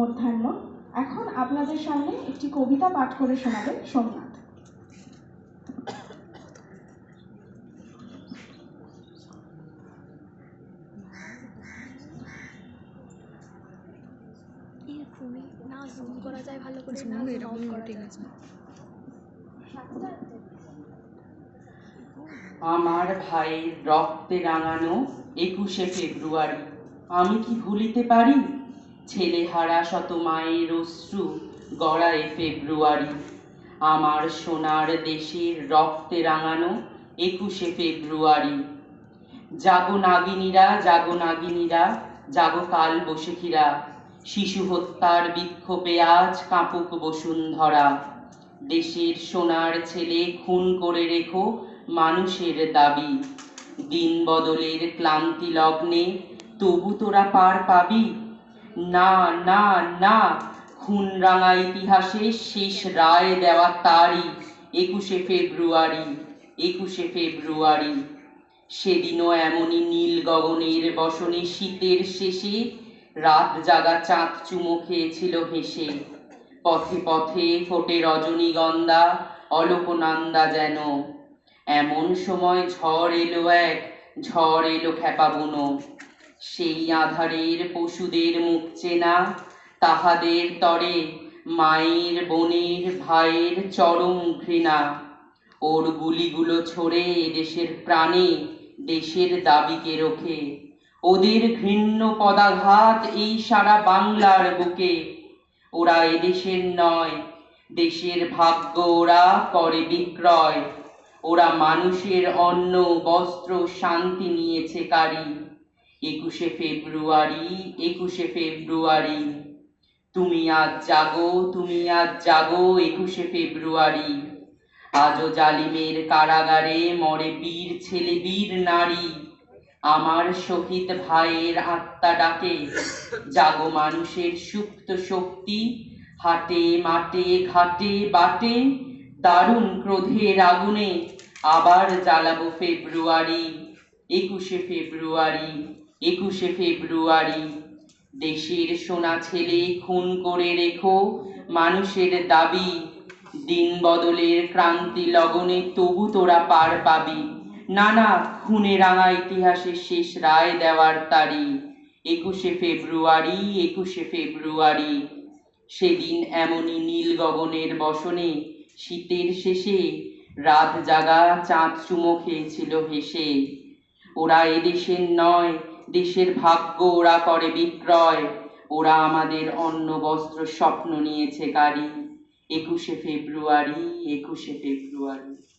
মধ্যাহ্ন। এখন আপনাদের সামনে একটি কবিতা পাঠ করে শোনাবেন সোমনাথ। না ভালো না আমার ভাইয়ের রক্তে রাঙানো একুশে ফেব্রুয়ারি, আমি কি ভুলিতে পারি? ছেলেহারা শত মায়ের অশ্রু গড়ায় ফেব্রুয়ারি। আমার সোনার দেশের রক্তে রাঙানো একুশে ফেব্রুয়ারি। জাগো নাগিনীরা জাগো নাগিনীরা, জাগো কাল বসেখিরা শিশু হত্যার বিক্ষোভে আজ কাঁপুক বসুন্ধরা। দেশের সোনার ছেলে খুন করে রেখো মানুষের দাবি। দিন বদলের ক্লান্তি লগ্নে তবু তোরা পার পাবি না না না। খুন রাঙা ইতিহাসে শেষ রায় দেওয়া তারই একুশে ফেব্রুয়ারি একুশে ফেব্রুয়ারি। সেদিনও এমনই নীল গগনের বসনে শীতের শেষে রাত জাগা চাঁদ চুমো খেয়েছিল হেসে পথে পথে ফোটে রজনীগন্ধা, অলোকনন্দা যেন। এমন সময় ঝড় এলো এক, ঝড় এলো খেপা বুনো সেই আধারের পশুদের মুখ চেনা, তাহাদের তরে মায়ের, বোনের, ভাইয়ের চরম ঘৃণা। ওর গুলিগুলো ছড়ে দেশের প্রাণে, দেশের দাবিকে রোখে। ওদের ঘৃণ্য পদাঘাত এই সারা বাংলার বুকে। ওরা এদেশের নয়, দেশের ভাগ্য ওরা করে বিক্রয়। ওরা মানুষের অন্ন, বস্ত্র, শান্তি নিয়েছে কারি। একুশে ফেব্রুয়ারি একুশে ফেব্রুয়ারি। তুমি আজ জাগো, তুমি আজ জাগো, একুশে ফেব্রুয়ারি। আজও জালিমের কারাগারে মরে বীর ছেলে, বীর নারী। আমার শহীদ ভাইয়ের আত্মা ডাকে। জাগো মানুষের সুপ্ত শক্তি, হাটে, মাঠে, ঘাটে, বাটে, দারুণ ক্রোধের আগুনে। আবার জ্বালাবো ফেব্রুয়ারি, একুশে ফেব্রুয়ারি। একুশে ফেব্রুয়ারি, দেশের সোনা ছেলে খুন করে রেখো। মানুষের দাবি, দিন বদলের ক্রান্তি লগনে তবু তোরা পার পাবি। না না খুনে রাঙা ইতিহাসের শেষ রায় দেওয়ার তারি। একুশে ফেব্রুয়ারি একুশে ফেব্রুয়ারি, সেদিন এমনই নীল গগনের বসনে, শীতের শেষে রাত জাগা চাঁদ চুমো খেয়েছিল হেসে। ওরা এদেশের নয়, দেশের ভাগ্য ওরা করে বিক্রয়। ওরা আমাদের অন্ন, বস্ত্র, স্বপ্ন নিয়েছে গাড়ি। একুশে ফেব্রুয়ারি একুশে ফেব্রুয়ারি।